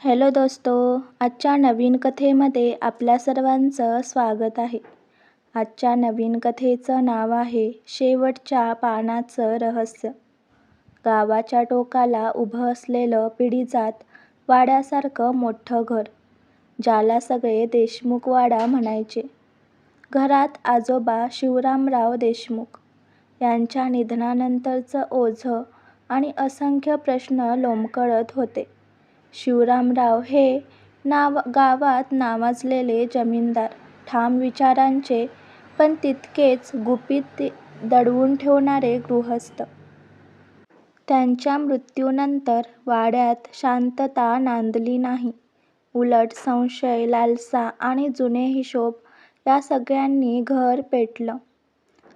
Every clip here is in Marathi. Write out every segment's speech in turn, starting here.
हॅलो दोस्तो आजच्या नवीन कथेमध्ये आपल्या सर्वांचं स्वागत आहे. आजच्या नवीन कथेचं नाव आहे शेवटच्या पानाचं रहस्य. गावाच्या टोकाला उभं असलेलं पिढीजात वाड्यासारखं मोठं घर ज्याला सगळे देशमुख वाडा म्हणायचे. घरात आजोबा शिवरामराव देशमुख. यांच्या निधनानंतरचं ओझं आणि असंख्य प्रश्न लोंबकळत होते. शिवरामराव हे नाव गावात नावाजलेले जमीनदार ठाम विचारांचे पण तितकेच गुपित दडवून ठेवणारे गृहस्थ. त्यांच्या मृत्यूनंतर वाड्यात शांतता नांदली नाही. उलट संशय, लालसा आणि जुने हिशोब या सगळ्यांनी घर पेटलं.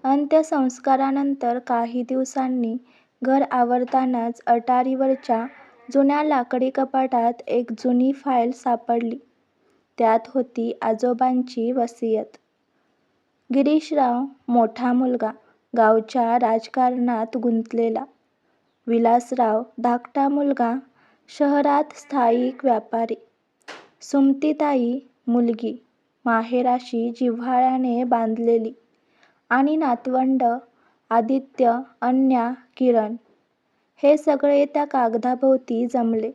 अंत्यसंस्कारानंतर काही दिवसांनी घर आवरतानाच अटारीवरच्या जुन्या लाकडी कपाटात एक जुनी फाईल सापडली. त्यात होती आजोबांची वसियत. गिरीशराव मोठा मुलगा, गावच्या राजकारणात गुंतलेला. विलासराव धाकटा मुलगा, शहरात स्थायिक व्यापारी. सुमतीताई मुलगी, माहेराशी जिव्हाळ्याने बांधलेली आणि नातवंड आदित्य, अन्या, किरण. हे सगळे त्या कागदाभोवती जमले.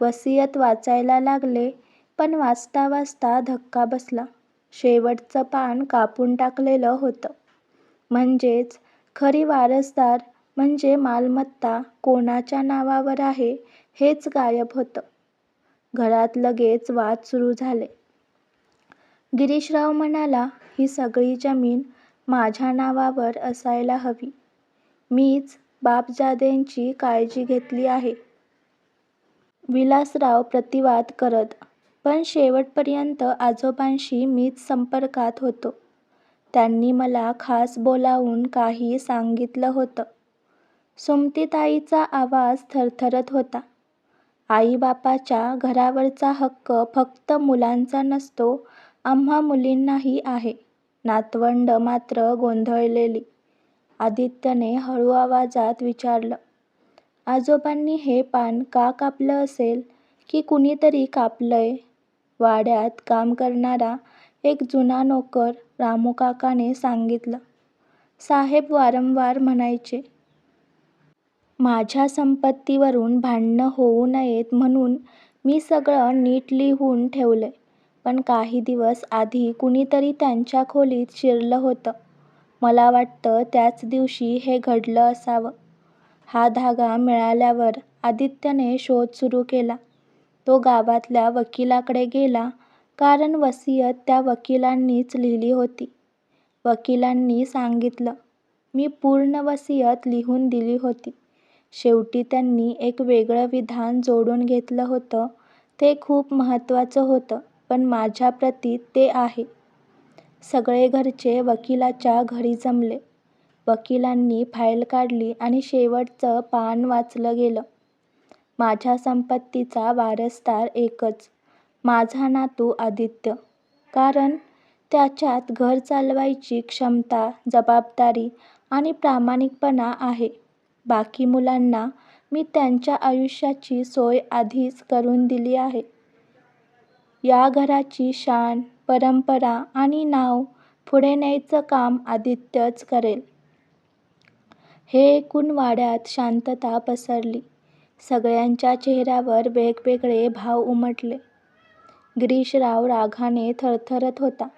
वसियत वाचायला लागले पण वाचता वाचता धक्का बसला. शेवटचं पान कापून टाकलेलं होतं. म्हणजेच खरी वारसदार म्हणजे मालमत्ता कोणाच्या नावावर आहे हेच गायब होतं. घरात लगेच वाद सुरू झाले. गिरीशराव म्हणाला ही सगळी जमीन माझ्या नावावर असायला हवी. मीच बापजाद्यांची काळजी घेतली आहे. विलासराव प्रतिवाद करत. पण शेवटपर्यंत आजोबांशी मीच संपर्कात होतो. त्यांनी मला खास बोलावून काही सांगितलं होतं. सुमतीताईचा आवाज थरथरत होता. आईबापाच्या घरावरचा हक्क फक्त मुलांचा नसतो आम्हा मुलींनाही आहे. नातवंड मात्र गोंधळलेली. आदित्यने हळू आवाजात विचारलं, आजोबांनी हे पान का कापलं असेल की कुणीतरी कापलंय? वाड्यात काम करणारा एक जुना नोकर रामूकाकाने सांगितलं. साहेब वारंवार म्हणायचे. माझ्या संपत्तीवरून भांडणं होऊ नयेत म्हणून मी सगळं नीट लिहून ठेवलंय. पण काही दिवस आधी कुणीतरी त्यांच्या खोलीत शिरलं होतं. मला वाटतं त्याच दिवशी हे घडलं असावं. हा धागा मिळाल्यावर आदित्यने शोध सुरू केला. तो गावातल्या वकिलाकडे गेला कारण वसियत त्या वकिलांनीच लिहिली होती. वकिलांनी सांगितलं, मी पूर्ण वसियत लिहून दिली होती. शेवटी त्यांनी एक वेगळं विधान जोडून घेतलं होतं ते खूप महत्त्वाचं होतं पण माझ्या प्रतीत ते आहे. सगळे घरचे वकिलाच्या घरी जमले. वकिलांनी फाईल काढली आणि शेवटचं पान वाचलं गेलं. माझ्या संपत्तीचा वारसदार एकच, माझा नातू आदित्य. कारण त्याच्यात घर चालवायची क्षमता, जबाबदारी आणि प्रामाणिकपणा आहे. बाकी मुलांना मी त्यांच्या आयुष्याची सोय आधीच करून दिली आहे. या घराची शान, परंपरा आणि नाव पुढे न्यायचं काम आदित्यच करेल. हे ऐकून वाड्यात शांतता पसरली. सगळ्यांच्या चेहऱ्यावर वेगवेगळे भाव उमटले. गिरीशराव रागाने थरथरत होता.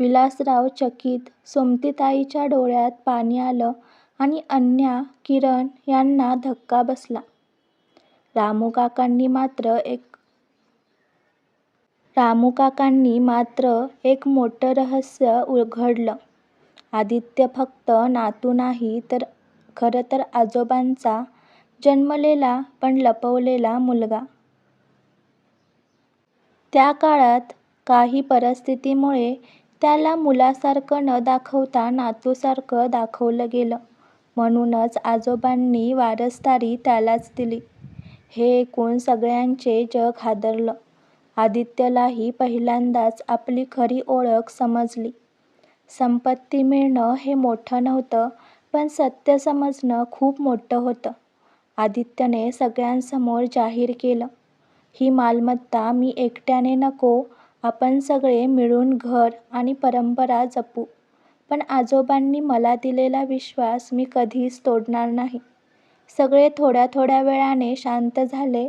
विलासराव चकित. सोमतीताईच्या डोळ्यात पाणी आलं आणि अन्या, किरण यांना धक्का बसला. रामूकाकांनी मात्र एक रामूकाकांनी मात्र एक मोठं रहस्य उघडलं. आदित्य फक्त नातू नाही तर खरंतर आजोबांचा जन्मलेला पण लपवलेला मुलगा. त्या काळात काही परिस्थितीमुळे त्याला मुलासारखं न दाखवता नातूसारखं दाखवलं गेलं. म्हणूनच आजोबांनी वारसदारी त्यालाच दिली. हे ऐकून सगळ्यांचे जग हादरलं. आदित्यलाही पहिल्यांदाच आपली खरी ओळख समजली. संपत्ती मिळणं हे मोठं नव्हतं पण सत्य समजणं खूप मोठं होतं. आदित्यने सगळ्यांसमोर जाहीर केलं, ही मालमत्ता मी एकट्याने नको आपण सगळे मिळून घर आणि परंपरा जपू पण आजोबांनी मला दिलेला विश्वास मी कधीच तोडणार नाही सगळे थोड्या थोड्या वेळाने शांत झाले